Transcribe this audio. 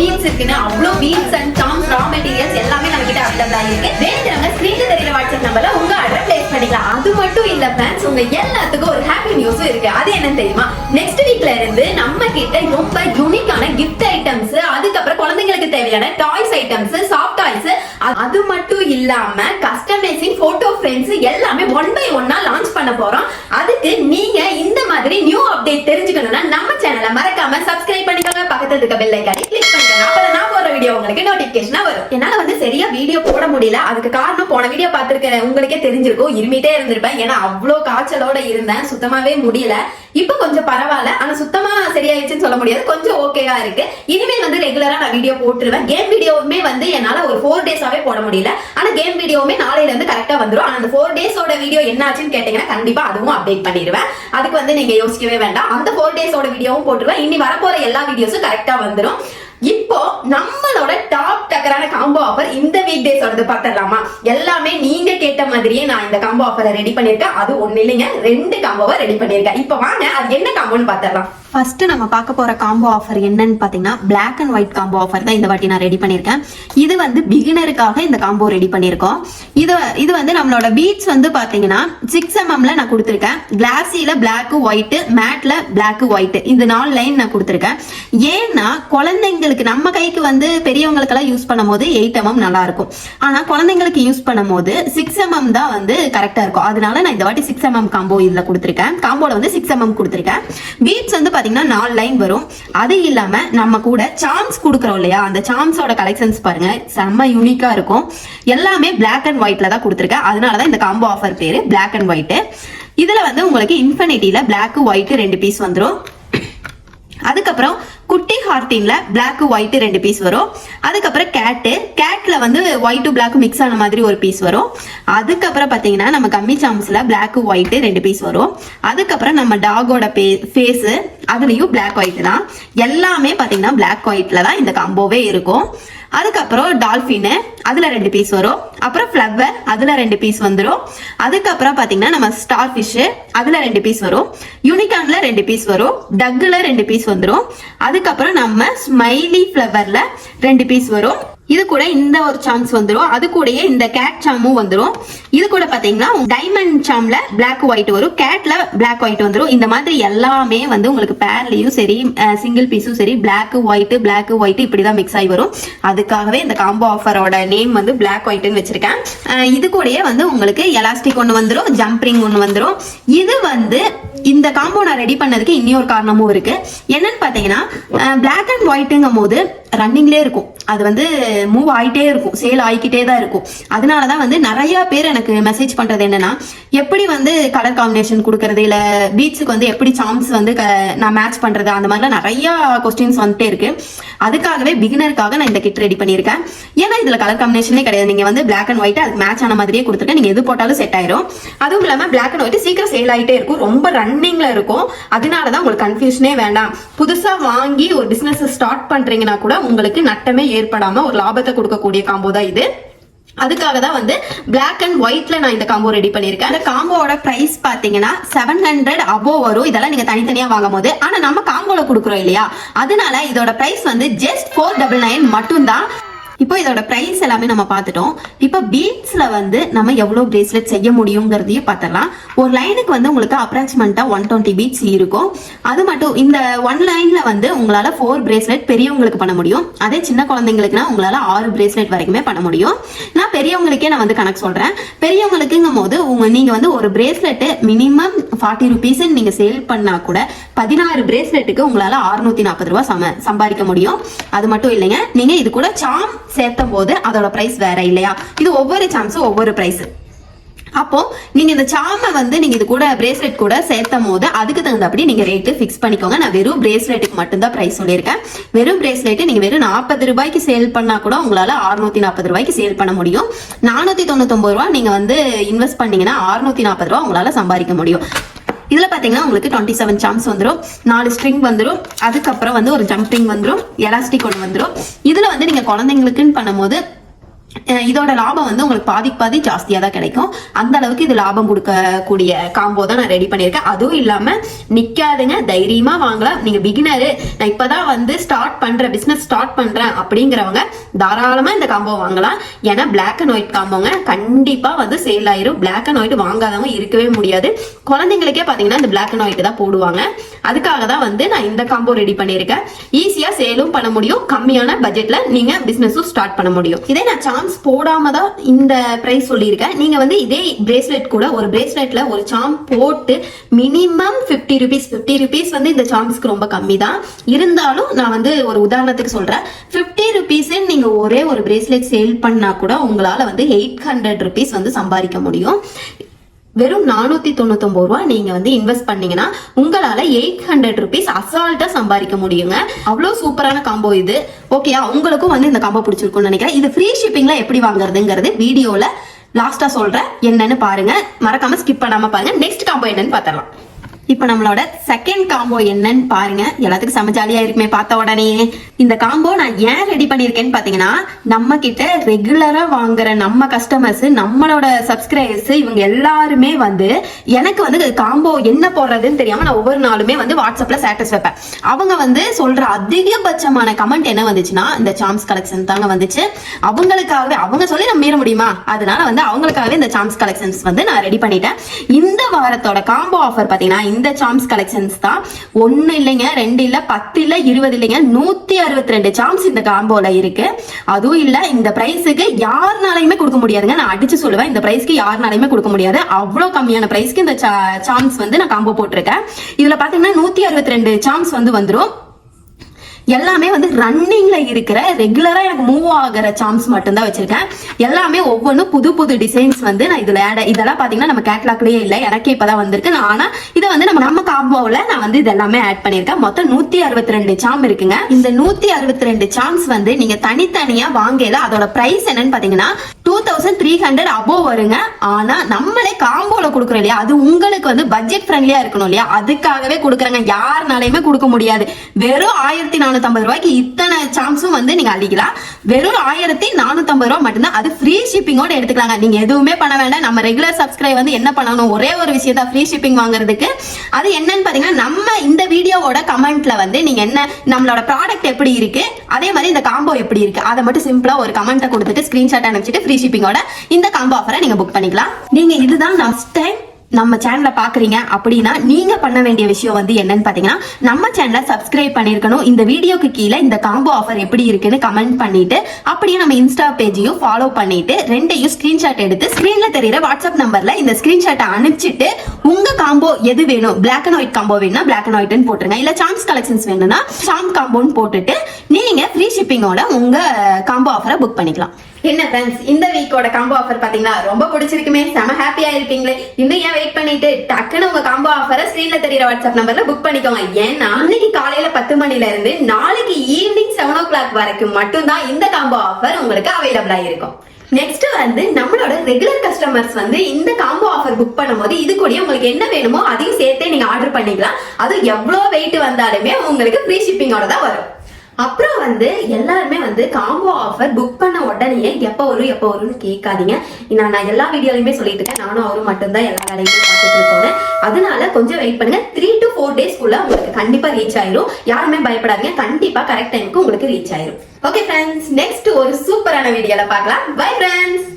Beads இருக்குன்னு அவ்வளோ beads and charms raw materials எல்லாமே நம்ம கிட்ட அவைலபிளா இருக்கு. வேணுங்கிறவங்க ஸ்கிரீன்ல தெரியுற வாட்ஸ்அப் நம்பர்ல உங்க ஆர்டர் பிளேஸ் பண்ணிக்கலாம். அது மட்டும் இல்ல ஃப்ரெண்ட்ஸ் உங்க எல்லாத்துக்கும் ஒரு ஹாப்பி நியூஸும் இருக்கு. அது என்னன்னு தெரியுமா? நெக்ஸ்ட் வீக்ல இருந்து நம்ம கிட்ட ரொம்ப யூனிக்கான கிஃப்ட் ஐட்டம்ஸ் அதுக்கப்புறம் குழந்தைங்களுக்கு தேவையான டாய்ஸ் ஐட்டம்ஸ் சாஃப்ட் டாய்ஸ் அது மட்டும் இல்லாம கஸ்டமைசிங் போட்டோ ஃப்ரேம்ஸ் எல்லாமே ஒன் பை ஒன்னா லான்ச் பண்ண போறோம். அதுக்கு நீங்க இந்த மாதிரி நியூ அப்டேட் தெரிஞ்சுக்கணும்னா நம்ம சேனலை மறக்காம சப்ஸ்கிரைப் பண்ணிக்கோங்க. பக்கத்துல இருக்க பெல் ஐக்கானை கிளிக் பண்ணிக்கோங்க. அப்பதான் நான் போற வீடியோ உங்களுக்கு நோட்டிபிகேஷனா வரும். என்னால வந்து சரியா வீடியோ போட முடியல. அதுக்கு காரணம் போன வீடியோ பாத்துருக்கேன் உங்களுக்கே தெரிஞ்சிருக்கும். இருமிட்டே இருந்திருப்பேன். ஏன்னா அவ்வளோ காய்ச்சலோட இருந்தேன். சுத்தமாவே முடியல. இப்போ கொஞ்சம் பரவாயில்ல. ஆனா சுத்தமா சரியாயிடுச்சுன்னு சொல்ல முடியாது. கொஞ்சம் ஓகேவா இருக்கு. இனிமேல் வந்து ரெகுலரா நான் வீடியோ போட்டுருவேன். கேம் வீடியோவுமே வந்து என்னால ஒரு ஃபோர் டேஸ் டேஸாவே போட முடியல. ஆனா கேம் வீடியோவுமே நாளையில இருந்து கரெக்டா வந்துரும். ஆனா அந்த ஃபோர் டேஸோட வீடியோ என்னாச்சுன்னு கேட்டீங்கன்னா கண்டிப்பா அதுவும் அப்டேட் பண்ணிடுவேன். அதுக்கு வந்து நீங்க யோசிக்கவே வேண்டாம். அந்த ஃபோர் டேஸோட வீடியோவும் போட்டுருவேன். இனி வரப்போற எல்லா வீடியோஸும் கரெக்டா வந்துரும். இப்போ நம்மளோட டாப் டக்கரான காம்போ ஆஃபர் இந்த வீக் டேஸ் வந்து பார்த்துடலாமா? எல்லாமே நீங்க கேட்ட மாதிரியே நான் இந்த காம்போ ஆஃபரை ரெடி பண்ணிருக்கேன் அது ஒண்ணு இல்லைங்க. ரெண்டு காம்போவை ரெடி பண்ணிருக்கேன் இப்போ வாங்க அது என்ன காம்போன்னு பார்த்துடலாம். ஃபர்ஸ்ட் நம்ம பார்க்க போற காம்போ ஆஃபர் என்னன்னு பாத்தீங்கன்னா black and white combo offer தான் இந்த வாட்டி நான் ரெடி பண்ணியிருக்கேன். இது வந்து பிகினருக்காக இந்த காம்போ ரெடி பண்ணியிருக்கோம். இது இது வந்து நம்மளோட பீட்ஸ் வந்து பாத்தீங்கன்னா சிக்ஸ் எம்எம்ல நான் கொடுத்துருக்கேன். கிளாஸில பிளாக் ஒயிட் மேட்ல பிளாக் ஒயிட் இந்த நாலு லைன் நான் கொடுத்துருக்கேன். ஏன்னா குழந்தைங்களுக்கு நம்ம கைக்கு வந்து பெரியவங்களுக்கெல்லாம் யூஸ் பண்ணும்போது எயிட் எம்எம் நல்லா இருக்கும். ஆனா குழந்தைங்களுக்கு யூஸ் பண்ணும்போது சிக்ஸ் எம்எம் தான் வந்து கரெக்டா இருக்கும். அதனால நான் இந்த வாட்டி சிக்ஸ் எம்எம் காம்போ இதுல கொடுத்துருக்கேன். காம்போல வந்து சிக்ஸ் எம்எம் கொடுத்துருக்கேன். பீட்ஸ் வந்து பார்த்தீங்கன்னா நாலு லைன் வரும். அது இல்லாமல் நம்ம கூட சாம்ஸ் கொடுக்குறோம் இல்லையா? அந்த சாம்ஸோட கலெக்ஷன்ஸ் பாருங்க. செம்ம யூனிக்காக இருக்கும். எல்லாமே பிளாக் அண்ட் ஒயிட்ல தான் கொடுத்துருக்கேன். அதனால தான் இந்த காம்போ ஆஃபர் பேர் பிளாக் அண்ட் ஒயிட்டு இதில் வந்து உங்களுக்கு இன்ஃபினிட்டியில் பிளாக் ஒயிட்டு ரெண்டு பீஸ் வந்துடும் அதுக்கப்புறம் குட்டி ஹார்டின்ல Black ஒயிட் ரெண்டு பீஸ் வரும். அதுக்கப்புறம் கேட்டு கேட்ல வந்து ஒயிட் பிளாக் மிக்ஸ் ஆன மாதிரி ஒரு பீஸ் வரும். அதுக்கப்புறம் பாத்தீங்கன்னா நம்ம கம்மி சாம்ஸ்ல பிளாக் ஒயிட் ரெண்டு பீஸ் வரும். அதுக்கப்புறம் நம்ம டாகோட ஃபேஸ் அதுலயும் பிளாக் ஒயிட் தான். எல்லாமே பாத்தீங்கன்னா பிளாக் ஒயிட்ல தான் இந்த காம்போவே இருக்கும். அதுக்கப்புறம் டால்ஃபின் அதில் ரெண்டு பீஸ் வரும். அப்புறம் ஃப்ளவர் அதில் ரெண்டு பீஸ் வந்துடும் அதுக்கப்புறம் பார்த்தீங்கன்னா நம்ம ஸ்டார் ஃபிஷ்ஷு அதில் ரெண்டு பீஸ் வரும். யூனிகார்னில் ரெண்டு பீஸ் வரும். டக்குல ரெண்டு பீஸ் வந்துடும் அதுக்கப்புறம் நம்ம ஸ்மைலி ஃப்ளவரில் ரெண்டு பீஸ் வரும். இது கூட இந்த ஒரு சாம்ஸ் வந்துடும் அது கூடயே இந்த கேட் சாமும் வந்துடும் இது கூட பாத்தீங்கன்னா டைமண்ட் சாம்ல பிளாக் ஒயிட் வரும். கேட்ல பிளாக் ஒயிட் வந்துடும் இந்த மாதிரி எல்லாமே வந்து உங்களுக்கு பேர்லயும் சரி சிங்கிள் பீஸும் சரி பிளாக் ஒயிட் பிளாக் ஒயிட் இப்படிதான் மிக்ஸ் ஆகி வரும். அதுக்காகவே இந்த காம்போ ஆஃபரோட நேம் வந்து பிளாக் ஒயிட்னு வச்சிருக்கேன். இது கூடயே வந்து உங்களுக்கு எலாஸ்டிக் ஒன்று வந்துடும் ஜம்ப்ரிங் ஒன்று வந்துடும் இது வந்து இந்த காம்போ நான் ரெடி பண்ணதுக்கு இன்னொரு காரணமும் இருக்கு. என்னன்னு பாத்தீங்கன்னா பிளாக் அண்ட் ஒயிட்டுங்கும் போது ரன்னிங்லேயே இருக்கும். அது வந்து மூவ் ஆகிட்டே இருக்கும். சேல் ஆகிக்கிட்டே தான் இருக்கும். அதனால தான் வந்து நிறைய பேர் எனக்கு மெசேஜ் பண்ணுறது என்னன்னா எப்படி வந்து கலர் காம்பினேஷன் கொடுக்கறது இல்லை பீச்சுக்கு வந்து எப்படி சாம்ஸ் வந்து க- நான் மேட்ச் பண்ணுறது அந்த மாதிரிலாம் நிறையா கொஸ்டின்ஸ் வந்துட்டே இருக்கு. அதுக்காகவே பிகினருக்காக நான் இந்த கிட் ரெடி பண்ணியிருக்கேன். ஏன்னா இதில் கலர் காம்பினேஷனே கிடையாது. நீங்கள் வந்து பிளாக் அண்ட் ஒயிட் அதுக்கு மேட்ச் ஆன மாதிரியே கொடுத்துருக்கேன் நீங்கள் எது போட்டாலும் செட் ஆயிரும். அதுவும் இல்லாமல் பிளாக் அண்ட் ஒயிட் சீக்கிரம் சேல் ஆகிட்டே இருக்கும். ரொம்ப ரன்னிங்ல இருக்கும். அதனால தான் உங்களுக்கு கன்ஃபியூஷனே வேண்டாம். புதுசாக வாங்கி ஒரு பிஸ்னஸ் ஸ்டார்ட் பண்ணுறீங்கன்னா கூட உங்களுக்கு நட்டமே ஏற்படாமல் ஒரு லாபத்தை கொடுக்கக்கூடிய காம்போ தான் இது. அதுக்காக தான் வந்து பிளாக் அண்ட் ஒயிட்ல நான் இந்த காம்போ ரெடி பண்ணியிருக்கேன். அந்த காம்போவோட பிரைஸ் பாத்தீங்கன்னா செவன் ஹண்ட்ரட் அபோ வரும். இதெல்லாம் நீங்க தனித்தனியா வாங்கும் போது ஆனா நம்ம காம்போல கொடுக்குறோம் இல்லையா? அதனால இதோட பிரைஸ் வந்து ஜஸ்ட் ஃபோர் டபுள் நைன் மட்டும்தான். இப்போ இதோட ப்ரைஸ் எல்லாமே நம்ம பார்த்துட்டோம். இப்போ பீட்ஸ்ல வந்து நம்ம எவ்வளோ பிரேஸ்லெட் செய்ய முடியுங்கிறதையும் பார்த்தலாம் ஒரு லைனுக்கு வந்து உங்களுக்கு அப்ராக்சிமெண்டா ஒன் டுவெண்ட்டி பீட்ஸ் இருக்கும். அது மட்டும் இந்த ஒன் லைனில் வந்து உங்களால் ஃபோர் பிரேஸ்லெட் பெரியவங்களுக்கு பண்ண முடியும். அதே சின்ன குழந்தைங்களுக்குனா உங்களால் ஆறு பிரேஸ்லெட் வரைக்குமே பண்ண முடியும். நான் பெரியவங்களுக்கே நான் வந்து கணக்கு சொல்கிறேன் பெரியவங்களுக்குங்கும் போது உங்க நீங்கள் வந்து ஒரு பிரேஸ்லெட்டு மினிமம் ஃபார்ட்டி ருபீஸ் நீங்கள் சேல் பண்ணா கூட பதினாறு பிரேஸ்லெட்டுக்கு உங்களால் அறுநூத்தி நாற்பது ரூபா சம சம்பாதிக்க முடியும். அது மட்டும் இல்லைங்க. நீங்கள் இது கூட சாம் சேர்த்தும் போது அதோட பிரைஸ் வேற இல்லையா? இது ஒவ்வொரு சாம்ஸும் ஒவ்வொரு பிரைஸ் அப்போ நீங்க இந்த சாமை வந்து நீங்க இது கூட பிரேஸ்லெட் கூட சேர்த்தும் போது அதுக்கு தகுந்தபடி நீங்க ரேட்டு ஃபிக்ஸ் பண்ணிக்கோங்க. நான் வெறும் பிரேஸ்லெட்டுக்கு மட்டும்தான் பிரைஸ் சொல்லியிருக்கேன். வெறும் பிரேஸ்லெட்டு நீங்க வெறும் நாற்பது ரூபாய்க்கு சேல் பண்ணா கூட உங்களால அறுநூத்தி நாற்பது ரூபாய்க்கு சேல் பண்ண முடியும். நானூத்தி தொண்ணூத்தொன்பது ரூபா நீங்க வந்து இன்வெஸ்ட் பண்ணீங்கன்னா அறுநூத்தி நாற்பது ரூபா உங்களால சம்பாதிக்க முடியும். இதுல பாத்தீங்கன்னா உங்களுக்கு டுவெண்ட்டி செவன் சாம்ஸ் வந்துடும் நாலு ஸ்ட்ரிங் வந்துரும். அதுக்கப்புறம் வந்து ஒரு ஜம்பிங் வந்துடும் எலாஸ்டிக் ஒன்று வந்துடும் இதுல வந்து நீங்க குழந்தைங்களுக்குன்னு பண்ணும்போது இதோட லாபம் வந்து உங்களுக்கு பாதிக்கு பாதி ஜாஸ்தியாக தான் கிடைக்கும். அந்த அளவுக்கு இது லாபம் கொடுக்கக்கூடிய காம்போ தான் நான் ரெடி பண்ணியிருக்கேன். அதுவும் இல்லாமல் நிற்காதுங்க தைரியமாக வாங்கலாம். நீங்கள் பிகினரு நான் இப்போ தான் வந்து ஸ்டார்ட் பண்ணுறேன் பிஸ்னஸ் ஸ்டார்ட் பண்ணுறேன் அப்படிங்கிறவங்க தாராளமாக இந்த காம்போ வாங்கலாம். ஏன்னா பிளாக் அண்ட் ஒயிட் காம்போங்க கண்டிப்பாக வந்து சேல் ஆயிரும். பிளாக் அண்ட் ஒயிட் வாங்காதவங்க இருக்கவே முடியாது. குழந்தைங்களுக்கே பார்த்தீங்கன்னா இந்த பிளாக் அண்ட் ஒயிட் தான் போடுவாங்க. அதுக்காக தான் வந்து நான் இந்த காம்போ ரெடி பண்ணியிருக்கேன். ஈஸியாக சேலும் பண்ண முடியும். கம்மியான பட்ஜெட்டில் நீங்கள் பிஸ்னஸும் ஸ்டார்ட் பண்ண முடியும். இதே நான் சாம்ஸ் போடாம தான் இந்த பிரைஸ் சொல்லியிருக்கேன். நீங்க வந்து இதே பிரேஸ்லெட் கூட ஒரு பிரேஸ்லெட்ல ஒரு சாம் போட்டு மினிமம் 50 ருபீஸ் 50 ருபீஸ் வந்து இந்த சாம்ஸ்க்கு ரொம்ப கம்மி தான் இருந்தாலும் நான் வந்து ஒரு உதாரணத்துக்கு சொல்றேன். 50 ருபீஸ் நீங்க ஒரே ஒரு பிரேஸ்லெட் சேல் பண்ணா கூட உங்களால வந்து எயிட் ஹண்ட்ரட் ருபீஸ் வந்து சம்பாதிக்க முடியும். வெறும் நானூத்தி தொண்ணூத்தொன்பது ரூபா நீங்க வந்து இன்வெஸ்ட் பண்ணீங்கன்னா உங்களால எயிட் ஹண்ட்ரட் ருபீஸ் அசால்ட்டா சம்பாதிக்க முடியுங்க. அவ்வளவு சூப்பரான காம்போ இது. ஓகே உங்களுக்கும் வந்து இந்த காம்போ பிடிச்சிருக்கும்னு நினைக்கிறேன். இது ஃப்ரீ ஷிப்பிங்ல எப்படி வாங்குறதுங்கிறது வீடியோல லாஸ்டா சொல்றேன். என்னன்னு பாருங்க. மறக்காம ஸ்கிப் பண்ணாம பாருங்க. நெக்ஸ்ட் காம்போ என்னன்னு பார்த்தலாம் இப்போ நம்மளோட செகண்ட் காம்போ என்னன்னு பாருங்க. எல்லாத்துக்கும் செம ஜாலியா இருக்குமே பார்த்த உடனே. இந்த காம்போ நான் ஏன் ரெடி பண்ணிருக்கேன்னு பாத்தீங்கன்னா நம்ம கிட்ட ரெகுலரா வாங்குற நம்ம கஸ்டமர்ஸ் நம்மளோட சப்ஸ்கிரைபர்ஸ் இவங்க எல்லாருமே வந்து எனக்கு வந்து காம்போ என்ன போடுறதுன்னு தெரியாம நான் ஒவ்வொரு நாளுமே வந்து வாட்ஸ்அப்ல ஸ்டேட்டஸ் வைப்பேன். அவங்க வந்து சொல்ற அதிகபட்சமான கமெண்ட் என்ன வந்துச்சுன்னா இந்த சாம்ஸ் கலெக்ஷன் தாங்க வந்துச்சு. அவங்களுக்காகவே அவங்க சொல்லி நம்ம மீற முடியுமா? அதனால வந்து அவங்களுக்காகவே இந்த சாம்ஸ் கலெக்ஷன்ஸ் வந்து நான் ரெடி பண்ணிட்டேன். இந்த வாரத்தோட காம்போ ஆஃபர் பாத்தீங்கன்னா இந்த சாம்ஸ் கலெக்ஷன்ஸ் தான். ஒன்னு இல்லைங்க ரெண்டு இல்ல பத்து இல்ல இருபது இல்லைங்க நூத்தி அறுபத்தி ரெண்டு சாம்ஸ் இந்த காம்போல இருக்கு. அதுவும் இல்ல இந்த பிரைஸுக்கு யாருனாலையுமே கொடுக்க முடியாதுங்க. நான் அடிச்சு சொல்லுவேன் இந்த பிரைஸ்க்கு யாருனாலையுமே கொடுக்க முடியாது. அவ்வளவு கம்மியான பிரைஸ்க்கு இந்த சாம்ஸ் வந்து நான் காம்போ போட்டிருக்கேன். இதுல பாத்தீங்கன்னா நூத்தி அறுபத்தி ரெண்டு சாம்ஸ் வந்து வந்துடும் எல்லாமே வந்து ரன்னிங்ல இருக்கிற ரெகுலரா எனக்கு மூவ் ஆகிற சாம்ஸ் மட்டும்தான் வச்சிருக்கேன். எல்லாமே ஒவ்வொன்றும் புது புது டிசைன்ஸ் வந்து நான் இதுல ஆட் இதெல்லாம் பாத்தீங்கன்னா நம்ம கேட்லாக்லயே இல்லை. எனக்கே இப்பதான் வந்திருக்கு. நான் ஆனா இதை வந்து நம்ம நம்ம காம்போவில் நான் வந்து இது எல்லாமே ஆட் பண்ணியிருக்கேன். மொத்தம் நூத்தி அறுபத்தி ரெண்டு சாம் இருக்குங்க. இந்த நூத்தி அறுபத்தி ரெண்டு சாம்ஸ் வந்து நீங்க தனித்தனியா வாங்கல அதோட பிரைஸ் என்னன்னு பாத்தீங்கன்னா two thousand three hundred above வருங்க. ஆனா நம்மளே காம்போல கொடுக்குறோம் இல்லையா? அது உங்களுக்கு வந்து பட்ஜெட் ஃப்ரெண்ட்லியா இருக்கணும் இல்லையா? அதுக்காகவே கொடுக்குறாங்க. யாருனாலையுமே கொடுக்க முடியாது. வெறும் ஆயிரத்தி நானூத்தி ரூபாய்க்கு இத்தனை சாம்ஸும் வந்து நீங்க அடிக்கலாம். வெறும் ஆயிரத்தி நானூத்தி ரூபாய் மட்டும்தான். அது ஃப்ரீ ஷிப்பிங்கோட எடுத்துக்கலாங்க. நீங்க எதுவுமே பண்ண வேண்டாம். நம்ம ரெகுலர் சப்ஸ்கிரைப் வந்து என்ன பண்ணணும்? ஒரே ஒரு விஷயத்த ஃப்ரீ ஷிப்பிங் வாங்குறதுக்கு. அது என்னன்னு பாத்தீங்கன்னா நம்ம இந்த வீடியோவோட கமெண்ட்ல வந்து நீங்க என்ன நம்மளோட ப்ராடக்ட் எப்படி இருக்கு? அதே மாதிரி இந்த காம்போ எப்படி இருக்கு? அதை மட்டும் சிம்பிளா ஒரு கமெண்ட்டை கொடுத்துட்டு ஸ்கிரீன்ஷாட் அனுப்பிச்சிட்டு ஃப்ரீ ஷிப்பிங்கோட இந்த காம்போ ஆஃபரை நீங்க புக் பண்ணிக்கலாம். நீங்க இதுதான் ஃபர்ஸ்ட் டைம் நம்ம சேனலை பாக்குறீங்க அப்படின்னா நீங்க பண்ண வேண்டிய விஷயம் வந்து என்னன்னு பாத்தீங்கன்னா நம்ம சேனலை சப்ஸ்கிரைப் பண்ணிருக்கணும். இந்த வீடியோக்கு கீழே இந்த காம்போ ஆஃபர் எப்படி இருக்குன்னு கமெண்ட் பண்ணிட்டு அப்படியே நம்ம இன்ஸ்டா பேஜையும் ஃபாலோ பண்ணிட்டு ரெண்டையும் ஸ்கிரீன்ஷாட் எடுத்து ஸ்கிரீன்ல தெரியற வாட்ஸ்அப் நம்பர்ல இந்த ஸ்கிரீன்ஷாட்டை அனுப்பிச்சிட்டு உங்க காம்போ எது வேணும்? பிளாக் அண்ட் ஒயிட் காம்போ வேணும்னா பிளாக் அண்ட் ஒயிட்னு போட்டுருங்க. இல்ல சாம்ஸ் கலெக்ஷன்ஸ் வேணும்னா சாம் காம்போன்னு போட்டுட்டு நீங்க ஃப்ரீ ஷிப்பிங்கோட உங்க காம்போ ஆஃபரை புக் பண்ணிக்கலாம். என்ன ஃப்ரெண்ட்ஸ் இந்த வீக்கோட காம்போ ஆஃபர் பாத்தீங்கன்னா ரொம்ப பிடிச்சிருக்குமே. செம ஹாப்பியா இருப்பீங்களே இன்னும் ஏன் வெயிட் பண்ணிட்டு டக்குன்னு உங்க காம்போ ஆஃபரை ஸ்கிரீன்ல தெரியற வாட்ஸ்அப் நம்பர்ல புக் பண்ணிக்கோங்க. ஏன்னா அன்னைக்கு காலையில பத்து மணில இருந்து நாளைக்கு ஈவினிங் செவன் ஓ கிளாக் வரைக்கும் மட்டும்தான் இந்த காம்போ ஆஃபர் உங்களுக்கு அவைலபிளா இருக்கும் நெக்ஸ்ட் வந்து நம்மளோட ரெகுலர் கஸ்டமர்ஸ் வந்து இந்த காம்போ ஆஃபர் புக் பண்ணும்போது இது கூட உங்களுக்கு என்ன வேணுமோ அதையும் சேர்த்தே நீங்க ஆர்டர் பண்ணிக்கலாம். அது எவ்வளவு வெயிட் வந்தாலுமே உங்களுக்கு ஃப்ரீ ஷிப்பிங்கோட தான் வரும். அப்புறம் வந்து எல்லாருமே வந்து காம்போ ஆஃபர் புக் பண்ண உடனே எப்போ வரும் எப்போ வரும்னு கேட்காதீங்க. நான் நான் எல்லா வீடியோலையுமே சொல்லிட்டு இருக்கேன். நானும் அவரும் மட்டும்தான் எல்லா வேலையுமே பார்த்துட்டு இருக்கோம் அதனால கொஞ்சம் வெயிட் பண்ணுங்க. த்ரீ டு ஃபோர் டேஸ்க்குள்ள உங்களுக்கு கண்டிப்பா ரீச் ஆயிரும். யாருமே பயப்படாதீங்க. கண்டிப்பா கரெக்ட் டைமுக்கு உங்களுக்கு ரீச் ஆயிரும். ஓகே ஃப்ரெண்ட்ஸ் நெக்ஸ்ட் ஒரு சூப்பரான வீடியோல பார்க்கலாம். Bye friends